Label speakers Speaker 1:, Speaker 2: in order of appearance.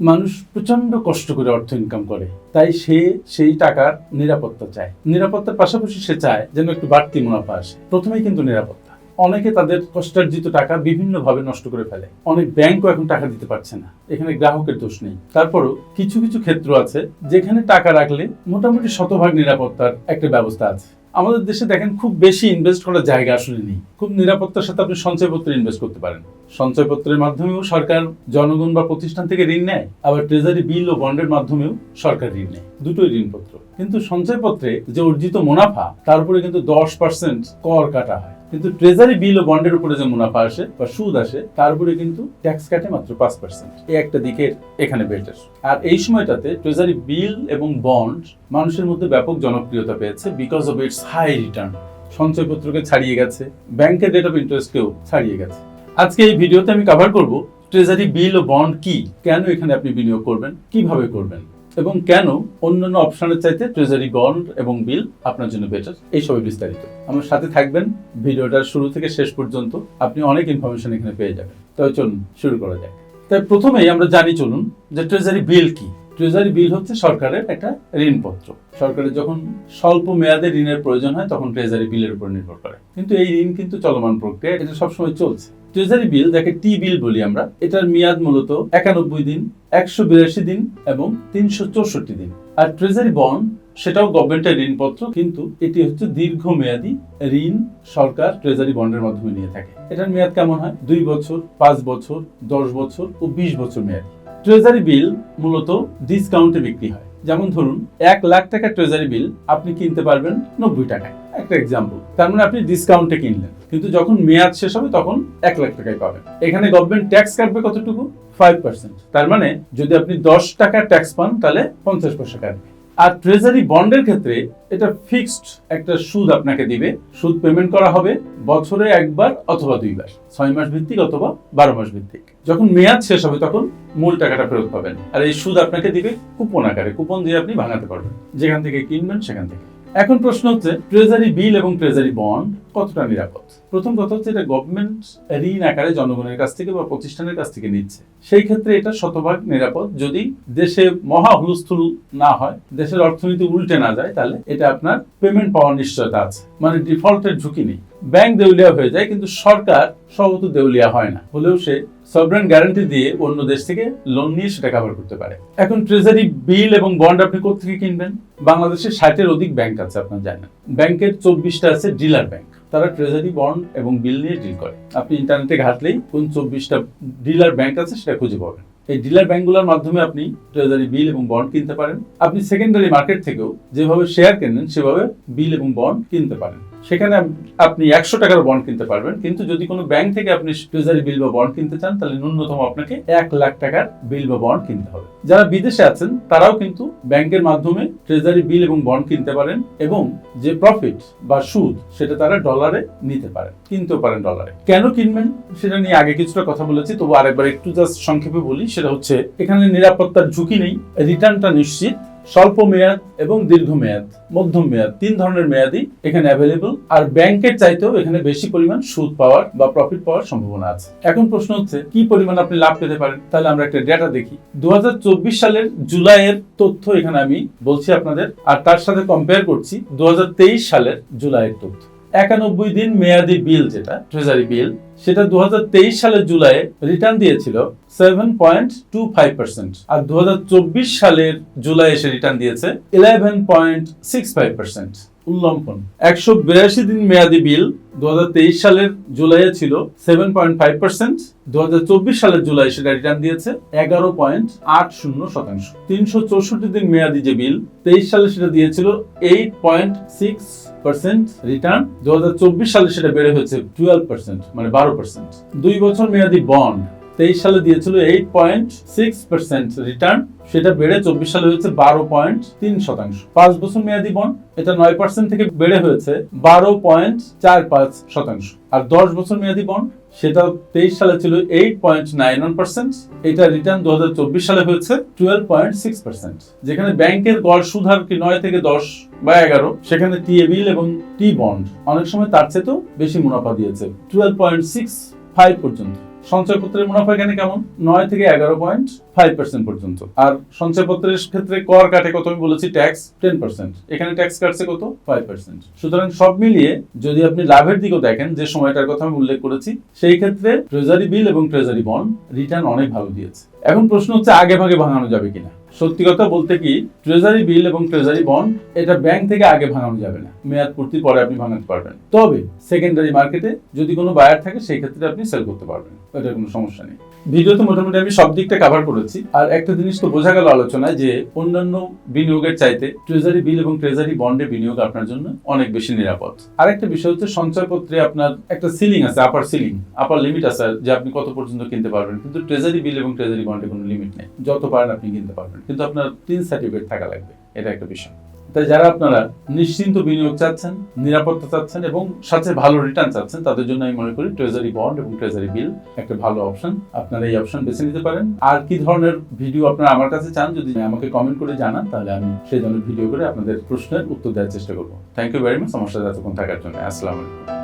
Speaker 1: মানুষ প্রচণ্ড কষ্ট করে অর্থ ইনকাম করে। তাই সে সেই টাকার নিরাপত্তা চায়। নিরাপত্তার পাশাপাশি সে চায় যেন একটু বাড়তি মুনাফা আসে। প্রথমেই কিন্তু নিরাপত্তা। অনেকে তাদের কষ্টার্জিত টাকা বিভিন্নভাবে নষ্ট করে ফেলে। অনেক ব্যাংকও এখন টাকা দিতে পারছে না। এখানে গ্রাহকের দোষ নেই। তারপরও কিছু কিছু ক্ষেত্র আছে যেখানে টাকা রাখলে মোটামুটি শতভাগ নিরাপত্তার একটা ব্যবস্থা আছে। আমাদের দেশে দেখেন খুব বেশি ইনভেস্ট করার জায়গা আসলে নেই। খুব নিরাপত্তার সাথে আপনি সঞ্চয়পত্রে ইনভেস্ট করতে পারেন। সঞ্চয়পত্রের মাধ্যমেও সরকার জনগণ বা প্রতিষ্ঠান থেকে ঋণ নেয়, আবার ট্রেজারি বিল ও বন্ডের মাধ্যমেও সরকার ঋণ নেয়। দুটোই ঋণপত্র। কিন্তু সঞ্চয়পত্রে যে অর্জিত মুনাফা, তার উপরে কিন্তু দশ পার্সেন্ট কর কাটা হয়। কিন্তু ট্রেজারি বিল ও বন্ডের উপরে যে মুনাফা আসে বা সুদ আসে, তার উপরে কিন্তু ট্যাক্স কাটে মাত্র পাঁচ পার্সেন্ট এই একটা দিকে এখানে বেটার আর এই সময়টাতে ট্রেজারি বিল এবং বন্ড মানুষের মধ্যে ব্যাপক জনপ্রিয়তা পেয়েছে because of its high return সঞ্চয়পত্রকে ছাড়িয়ে গেছে, ব্যাংকের রেট অফ ইন্টারেস্টকেও ছাড়িয়ে গেছে। আজকে এই ভিডিওতে আমি কভার করব ট্রেজারি বিল ও বন্ড কি, কেন এখানে আপনি বিনিয়োগ করবেন, কীভাবে করবেন? এবং কেন অন্যান্য অপশনের চাইতে ট্রেজারি বন্ড এবং বিল আপনার জন্য বেটার এই সবই বিস্তারিত। আমার সাথে থাকবেন, ভিডিওটার শুরু থেকে শেষ পর্যন্ত আপনি অনেক ইনফরমেশন এখানে পেয়ে যাবেন। তবে চলুন, শুরু করা যাক। তাই প্রথমেই আমরা জানি চলুন যে ট্রেজারি বিল কি। ট্রেজারি বিল হচ্ছে সরকারের একটা ঋণপত্র। সরকারের যখন স্বল্প মেয়াদে ঋণের প্রয়োজন হয়, তখন ট্রেজারি বিলের উপর নির্ভর করে। কিন্তু এই ঋণ কিন্তু চলমান প্রক্রিয়া, এটা সবসময় চলছে। ট্রেজারি বিল যাকে টি বিল বলি আমরা, এটার মেয়াদ মূলত একানব্বই দিন। একশো বিরাশি দিন এবং তিনশো চৌষট্টি দিন। আর ট্রেজারি বন্ড সেটাও গভর্নমেন্টের ঋণপত্র, কিন্তু এটি হচ্ছে দীর্ঘমেয়াদী ঋণ সরকার ট্রেজারি বন্ডের মাধ্যমে নিয়ে থাকে। এটার মেয়াদ কেমন হয়? দুই বছর, পাঁচ বছর, দশ বছর ও বিশ বছর মেয়াদী। ট্রেজারি বিল মূলত ডিসকাউন্টে বিক্রি হয়। যেমন ধরুন, এক লাখ টাকা ট্রেজারি বিল আপনি কিনতে পারবেন নব্বই টাকায়। একটা এক্সাম্পল তার মানে আপনি ডিসকাউন্টে কিনলেন। কিন্তু যখন মেয়াদ শেষ হবে, তখন এক লাখ টাকায় পাবেন। এখানে গভর্নমেন্ট ট্যাক্স কাটবে কতটুকু? ফাইভ পার্সেন্ট তার মানে যদি আপনি দশ টাকা ট্যাক্স পান, তাহলে পঞ্চাশ পয়সা কাটবে। আর ট্রেজারি বন্ডের ক্ষেত্রে এটা ফিক্সড একটা সুদ আপনাকে দিবে। সুদ পেমেন্ট করা হবে বছরে একবার অথবা দুইবার। ছয় মাস ভিত্তিক অথবা বারো মাস ভিত্তিক। যখন মেয়াদ শেষ হবে তখন মূল টাকাটা ফেরত পাবেন। আর এই সুদ আপনাকে দিবে কুপন আকারে। কুপন দিয়ে আপনি ভাঙাতে পারবেন। যেখান থেকে কিনবেন সেখান থেকে। এখন প্রশ্ন হচ্ছে ট্রেজারি বিল এবং ট্রেজারি বন্ড কতটা নিরাপদ? প্রথম কথা হচ্ছে এটা গভর্নমেন্ট ঋণ আকারে জনগণের কাছ থেকে বা প্রতিষ্ঠানের কাছ থেকে নিচ্ছে। সেই ক্ষেত্রে এটা শতভাগ নিরাপদ। যদি দেশে মহা হুলস্থুল না হয়, দেশের অর্থনীতি উল্টে না যায়, তাহলে এটা আপনার পেমেন্ট পাওয়ার নিশ্চয়তা আছে। মানে ডিফল্টের ঝুঁকি নেই। ব্যাংক দেউলিয়া হয়ে যায়, কিন্তু সরকার সবত দেউলিয়া হয় না। হলেও সে সবরেন গ্যারান্টি দিয়ে অন্য দেশ থেকে লোন নিয়ে সেটা কভার করতে পারে। এখন ট্রেজারি বিল এবং বন্ড আপনি কোথেকে কিনবেন? বাংলাদেশে ষাটের অধিক ব্যাংক আছে, আপনার জানেন। ব্যাংকের চব্বিশটা আছে ডিলার ব্যাংক তারা ট্রেজারি বন্ড এবং বিল নিয়ে ডিল করে। আপনি ইন্টারনেটে ঘাটলেই কোন চব্বিশটা ডিলার ব্যাংক আছে সেটা খুঁজে পাবেন। এই ডিলার ব্যাংকগুলোর মাধ্যমে আপনি ট্রেজারি বিল এবং বন্ড কিনতে পারেন। আপনি সেকেন্ডারি মার্কেট থেকেও যেভাবে শেয়ার কেনেন, সেভাবে বিল এবং বন্ড কিনতে পারেন। সেখানে আপনি একশো টাকার বন্ড কিনতে পারবেন। কিন্তু যদি কোনো ব্যাংক থেকে আপনি ট্রেজারি বিল বা বন্ড কিনতে চান, তাহলে ন্যূনতম আপনাকে এক লাখ টাকার বিল বা বন্ড কিনতে হবে। যারা বিদেশে আছেন, তারাও কিন্তু ব্যাংকের মাধ্যমে ট্রেজারি বিল এবং বন্ড কিনতে পারেন এবং যে প্রফিট বা সুদ, সেটা তারা ডলারে নিতে পারেন, কিনতেও পারেন ডলারে কেন কিনবেন, সেটা নিয়ে আগে কিছুটা কথা বলেছি, তবু আরেকবার একটু জাস্ট সংক্ষেপে বলি, সেটা হচ্ছে, এখানে নিরাপত্তার ঝুঁকি নেই রিটার্নটা নিশ্চিত স্বল্প মেয়াদ এবং দীর্ঘ মেয়াদ মধ্যম মেয়াদ তিন ধরনের মেয়াদই এখানে অ্যাভেলেবল আর ব্যাংকের চাইতেও এখানে বেশি পরিমাণ সুদ পাওয়ার বা প্রফিট পাওয়ার সম্ভাবনা আছে। এখন প্রশ্ন হচ্ছে, কি পরিমাণ আপনি লাভ পেতে পারেন? তাহলে আমরা একটা ডেটা দেখি। দু হাজার চব্বিশ সালের জুলাইয়ের তথ্য এখানে আমি বলছি আপনাদের। আর তার সাথে কম্পেয়ার করছি দু হাজার তেইশ সালের জুলাইয়ের তথ্য। একানব্বই দিন মেয়াদি বিল যেটা ট্রেজারি বিল সেটা দু হাজার তেইশ সালের জুলাই রিটার্ন দিয়েছিল seven point two five percent আর দু হাজার চব্বিশ সালের জুলাই এসে রিটার্ন দিয়েছে eleven point six five percent উল্লম্ফন একশো বিরাশি দিন মেয়াদি বিল দু সালের জুলাইয়ে ছিল সেভেন পয়েন্ট সালের জুলাই সেটা রিটার্ন দিয়েছে এগারো পয়েন্ট আট শূন্য শতাংশ। তিনশো চৌষট্টি দিন মেয়াদি যে বিল তেইশ সালে সেটা দিয়েছিল eight point six percent return দু হাজার চব্বিশ সালে সেটা বেড়ে হয়েছে টুয়েলভ পার্সেন্ট মানে বারো পার্সেন্ট দুই বছর মেয়াদি বন্ড তেইশ সালে দিয়েছিল eight point six percent return সেটা বেড়ে চব্বিশ সালে হয়েছে বারো পয়েন্ট তিন শতাংশ। পাঁচ বছর মেয়াদি বন্ড এটা নয় পার্সেন্ট থেকে বেড়ে হয়েছে বারো পয়েন্ট চার পাঁচ শতাংশ। আর দশ বছর মেয়াদি বন্ড সেটা তেইশ সালে ছিল eight point nine one percent এটা রিটার্ন দু হাজার চব্বিশ সালে হয়েছে টুয়েলভ পয়েন্ট সিক্স পার্সেন্ট যেখানে ব্যাংকের গড় সুদ হার কি নয় থেকে দশ বা এগারো, সেখানে টি বিল এবং টি বন্ড অনেক সময় তার চেয়েতেও বেশি মুনাফা দিয়েছে টুয়েলভ পয়েন্ট সিক্স ফাইভ পর্যন্ত। সঞ্চয়পত্রের মুনাফা এখানে কেমন? নয় থেকে এগারো পয়েন্ট ফাইভ পার্সেন্ট পর্যন্ত। আর সঞ্চয়পত্রের ক্ষেত্রে কর কাটে কত? আমি বলেছি ট্যাক্স টেন পার্সেন্ট এখানে ট্যাক্স কাটছে কত? ফাইভ পার্সেন্ট সুতরাং সব মিলিয়ে যদি আপনি লাভের দিকেও দেখেন, যে সময়টার কথা আমি উল্লেখ করেছি, সেই ক্ষেত্রে ট্রেজারি বিল এবং ট্রেজারি বন্ড রিটার্ন অনেক ভালো দিয়েছে। এখন প্রশ্ন হচ্ছে, আগে ভাগে ভাঙানো যাবে কিনা? সত্যি কথা বলতে কি ট্রেজারি বিল এবং ট্রেজারি বন্ড এটা ব্যাংক থেকে আগে ভাঙানো যাবে না। মেয়াদ পূর্তির পরে আপনি ভাঙাতে পারবেন। তবে সেকেন্ডারি মার্কেটে যদি কোনো বায়ার থাকে, সেই ক্ষেত্রে আপনি সেল করতে পারবেন। এটা কোনো সমস্যা নেই। ভিডিওতে মোটামুটি আমি সব দিকটা কভার করেছি। আর একটা জিনিস তো বোঝা গেল আলোচনায় যে অন্যান্য বিনিয়োগের চাইতে ট্রেজারি বিল এবং ট্রেজারি বন্ডে বিনিয়োগ আপনার জন্য অনেক বেশি নিরাপদ। আরেকটা বিষয় হচ্ছে সঞ্চয়পত্রে আপনার একটা সিলিং আছে আপার সিলিং আপার লিমিট আছে, যে আপনি কত পর্যন্ত কিনতে পারবেন। কিন্তু ট্রেজারি বিল এবং ট্রেজারি বন্ডে কোনো লিমিট নেই। যত পারেন আপনি কিনতে পারবেন। কিন্তু আপনার তিন সার্টিফিকেট থাকা লাগবে। এটা একটা বিষয়। তাই যারা আপনারা নিশ্চিন্ত বিনিয়োগ চাচ্ছেন, নিরাপত্তা চাচ্ছেন এবং সাথে ভালো রিটার্ন চাচ্ছেন, তাদের জন্য আমি মনে করি ট্রেজারি বন্ড এবং ট্রেজারি বিল একটা ভালো অপশন আপনারা এই অপশন বেছে নিতে পারেন। আর কি ধরনের ভিডিও আপনারা আমার কাছে চান, যদি আমাকে কমেন্ট করে জানান, তাহলে আমি সেই ধরনের ভিডিও করে আপনাদের প্রশ্নের উত্তর দেওয়ার চেষ্টা করব। থ্যাংক ইউ ভেরি মাচ আমার সাথে এতক্ষণ থাকার জন্য। আসসালামু আলাইকুম।